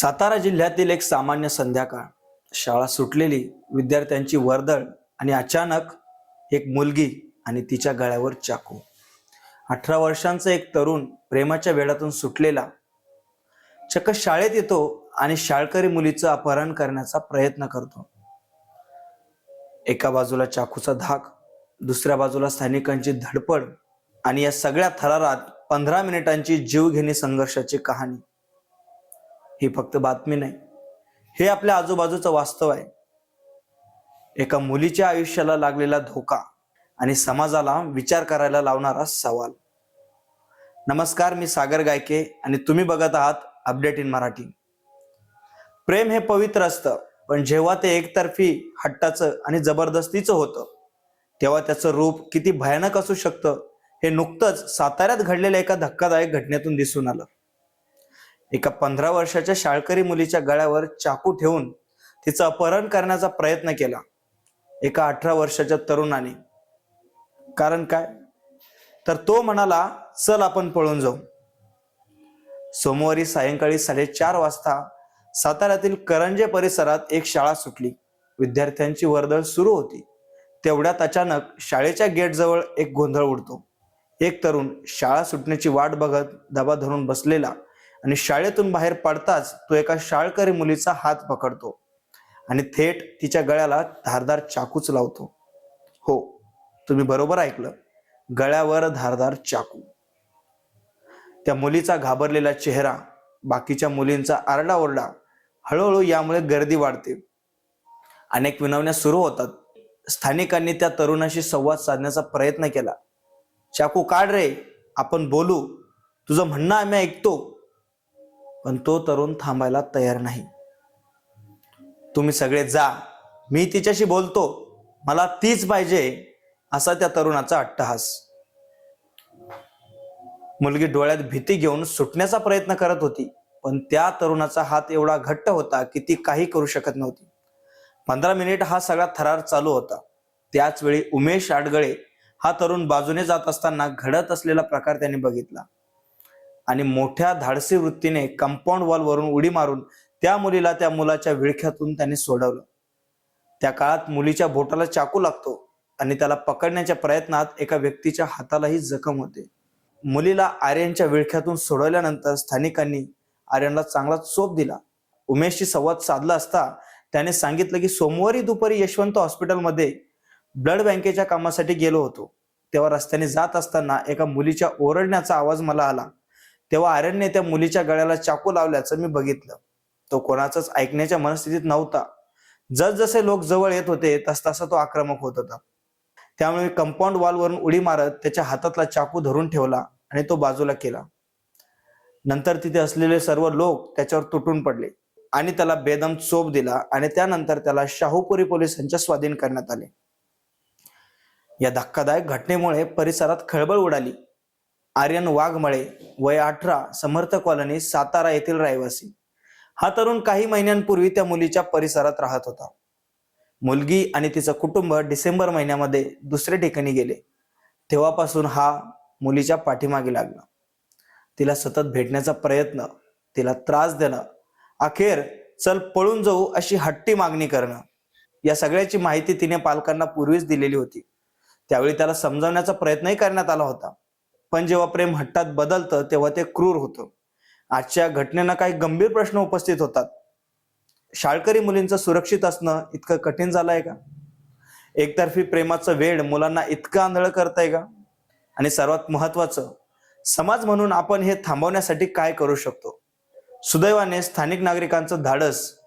सातारा जिल्ह्यातील एक सामान्य संध्याकाळ. शाळा सुटलेली विद्यार्थ्यांची वर्दळ आणि अचानक एक मुलगी आणि तिच्या गळ्यावर चाकू. अठरा वर्षांचा एक तरुण प्रेमाच्या वेळातून सुटलेला. चक्क शाळेत येतो आणि शाळकरी मुलीचं अपहरण करण्याचा प्रयत्न करतो. एका बाजूला चाकूचा धाक दुसऱ्या बाजूला स्थानिकांची धडपड आणि या सगळ्या थरारात पंधरा मिनिटांची जीवघेणी संघर्षाची कहाणी. ही फक्त बातमी नाही. हे आपल्या आजूबाजूचं वास्तव आहे. एका मुलीच्या आयुष्याला लागलेला धोका आणि समाजाला विचार करायला लावणारा सवाल. नमस्कार मी सागर गायके आणि तुम्ही बघत आहात अपडेट इन मराठी. प्रेम हे पवित्र असतं पण जेव्हा ते एकतर्फी हट्टाचं आणि जबरदस्तीचं होतं तेव्हा त्याचं रूप किती भयानक असू शकतं हे नुकतंच साताऱ्यात घडलेल्या एका धक्कादायक घटनेतून दिसून आलं. एका पंधरा वर्षाच्या शाळकरी मुलीच्या गळ्यावर चाकू ठेवून तिचं अपहरण करण्याचा प्रयत्न केला. एका अठरा वर्षाच्या तरुणाने. कारण काय? तर तो म्हणाला चल आपण पळून जाऊ. सोमवारी सायंकाळी साडेचार वाजता साताऱ्यातील करंजे परिसरात एक शाळा सुटली. विद्यार्थ्यांची वर्दळ सुरू होती. तेवढ्यात अचानक शाळेच्या गेटजवळ एक गोंधळ उडतो. एक तरुण शाळा सुटण्याची वाट बघत दबा धरून बसलेला आणि शाळेतून बाहेर पडताच तो एका शाळकरी मुलीचा हात पकडतो आणि थेट तिच्या गळ्याला धारदार चाकूच लावतो. हो तुम्ही बरोबर ऐकलं. गळ्यावर धारदार चाकू. त्या मुलीचा घाबरलेला चेहरा बाकीच्या मुलींचा आरडाओरडा हळूहळू यामुळे गर्दी वाढते. अनेक विनवण्या सुरू होतात. स्थानिकांनी त्या तरुणाशी संवाद साधण्याचा प्रयत्न केला. चाकू काढ रे आपण बोलू. तुझं म्हणणं आम्ही ऐकतो. पण तो तरुण थांबायला तयार नाही. तुम्ही सगळे जा. मी तिच्याशी बोलतो. मला तीच पाहिजे असा त्या तरुणाचा अट्टहास. मुलगी डोळ्यात भीती घेऊन सुटण्याचा प्रयत्न करत होती पण त्या तरुणाचा हात एवढा घट्ट होता की ती काही करू शकत नव्हती. पंधरा मिनिट हा सगळा थरार चालू होता. त्याच वेळी उमेश आडगळे हा तरुण बाजूने जात असताना घडत असलेला प्रकार त्याने बघितला. आणि मोठ्या धाडसी वृत्तीने कंपाऊंड वॉलवरून उडी मारून त्या मुलीला त्या मुलाच्या विळख्यातून त्याने सोडवलं. त्या काळात मुलीच्या बोटाला चाकू लागतो आणि त्याला पकडण्याच्या प्रयत्नात एका व्यक्तीच्या हातालाही जखम होते. मुलीला आर्यनच्या विळख्यातून सोडवल्यानंतर स्थानिकांनी आर्यनला चांगला चोप दिला. उमेशशी संवाद साधला असता त्याने सांगितलं की सोमवारी दुपारी यशवंत हॉस्पिटलमध्ये ब्लड बँकेच्या कामासाठी गेलो होतो. तेव्हा रस्त्याने जात असताना एका मुलीच्या ओरडण्याचा आवाज मला आला. तेव्हा आर्यनने त्या मुलीच्या गळ्याला चाकू लावल्याचं मी बघितलं. तो कोणाचाच ऐकण्याच्या मनस्थितीत नव्हता. जसजसे लोक जवळ येत होते तस तसा तो आक्रमक होत होता. त्यामुळे मी कंपाऊंड वॉलवरून उडी मारत त्याच्या हातातला चाकू धरून ठेवला आणि तो बाजूला केला. नंतर तिथे असलेले सर्व लोक त्याच्यावर तुटून पडले आणि त्याला बेदम चोप दिला आणि त्यानंतर त्याला शाहूपुरी पोलिसांच्या स्वाधीन करण्यात आले. या धक्कादायक घटनेमुळे परिसरात खळबळ उडाली. आर्यन वाघमळे वय अठरा समर्थ कॉलनी सातारा येथील रहिवासी. हा तरुण काही महिन्यांपूर्वी त्या मुलीच्या परिसरात राहत होता. मुलगी आणि तिचं कुटुंब डिसेंबर महिन्यामध्ये दुसऱ्या ठिकाणी गेले. तेव्हापासून हा मुलीच्या पाठीमागे लागला. तिला सतत भेटण्याचा प्रयत्न तिला त्रास देणं अखेर चल पळून जाऊ अशी हट्टी मागणी करणं या सगळ्याची माहिती तिने पालकांना पूर्वीच दिलेली होती. त्यावेळी त्याला समजावण्याचा प्रयत्नही करण्यात आला होता. पण जेव्हा प्रेम हट्टात बदलतं तेव्हा ते क्रूर होतं. आजच्या घटनेनं काही गंभीर प्रश्न उपस्थित होतात. शाळकरी मुलींचं सुरक्षित असणं इतकं कठीण झालंय का? एकतर्फी प्रेमाचं वेळ मुलांना इतकं आंधळ करताय का? आणि सर्वात महत्वाचं समाज म्हणून आपण हे थांबवण्यासाठी काय करू शकतो? सुदैवाने स्थानिक नागरिकांचं धाडस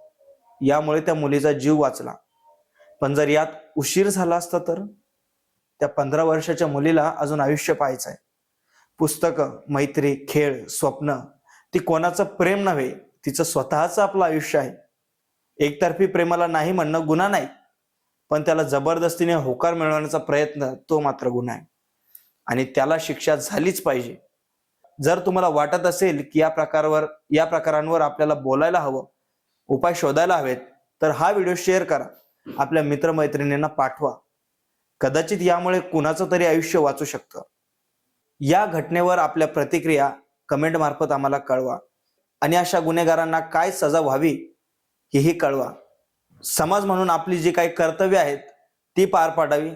यामुळे त्या मुलीचा जीव वाचला. पण जर यात उशीर झाला असता तर? त्या पंधरा वर्षाच्या मुलीला अजून आयुष्य पाहायचं आहे पुस्तकं मैत्री खेळ स्वप्न ती कोणाचं प्रेम नव्हे तिचं स्वतःचं आपलं आयुष्य आहे. एकतर्फी प्रेमाला नाही म्हणणं गुन्हा नाही पण त्याला जबरदस्तीने होकार मिळवण्याचा प्रयत्न तो मात्र गुन्हा आहे. आणि त्याला शिक्षा झालीच पाहिजे. जर तुम्हाला वाटत असेल की या प्रकारवर या प्रकारांवर आपल्याला बोलायला हवं उपाय शोधायला हवेत तर हा व्हिडिओ शेअर करा. आपल्या मित्रमैत्रिणींना पाठवा. कदाचित यामुळे कुणाचं तरी आयुष्य वाचू शकतं. या घटनेवर आपल्या प्रतिक्रिया कमेंट मार्फत आम्हाला कळवा. आणि अशा गुन्हेगारांना काय सजा व्हावी हेही कळवा. समाज म्हणून आपली जी काही कर्तव्य आहेत ती पार पाडावी.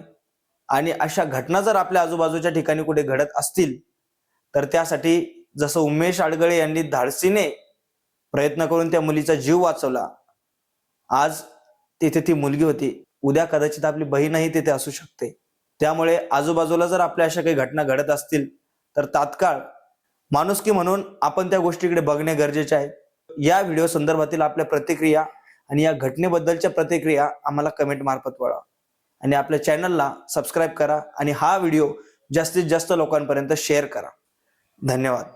आणि अशा घटना जर आपल्या आजूबाजूच्या ठिकाणी कुठे घडत असतील तर त्यासाठी जसं उमेश आडगळे यांनी धाडसीने प्रयत्न करून त्या मुलीचा जीव वाचवला आज तिथे ती मुलगी होती. उद्या कदाचित आपली बहीणही तिथे असू शकते. त्यामुळे आजूबाजूला जर आपल्या अशा काही घटना घडत असतील तर तात्काळ माणुसकी म्हणून आपण त्या गोष्टीकडे बघणे गरजेचे आहे. या व्हिडिओ संदर्भातील आपल्या प्रतिक्रिया आणि या घटनेबद्दलच्या प्रतिक्रिया आम्हाला कमेंट मार्फत वळवा. आणि आपल्या चॅनलला सबस्क्राईब करा आणि हा व्हिडिओ जास्तीत जास्त लोकांपर्यंत शेअर करा. धन्यवाद.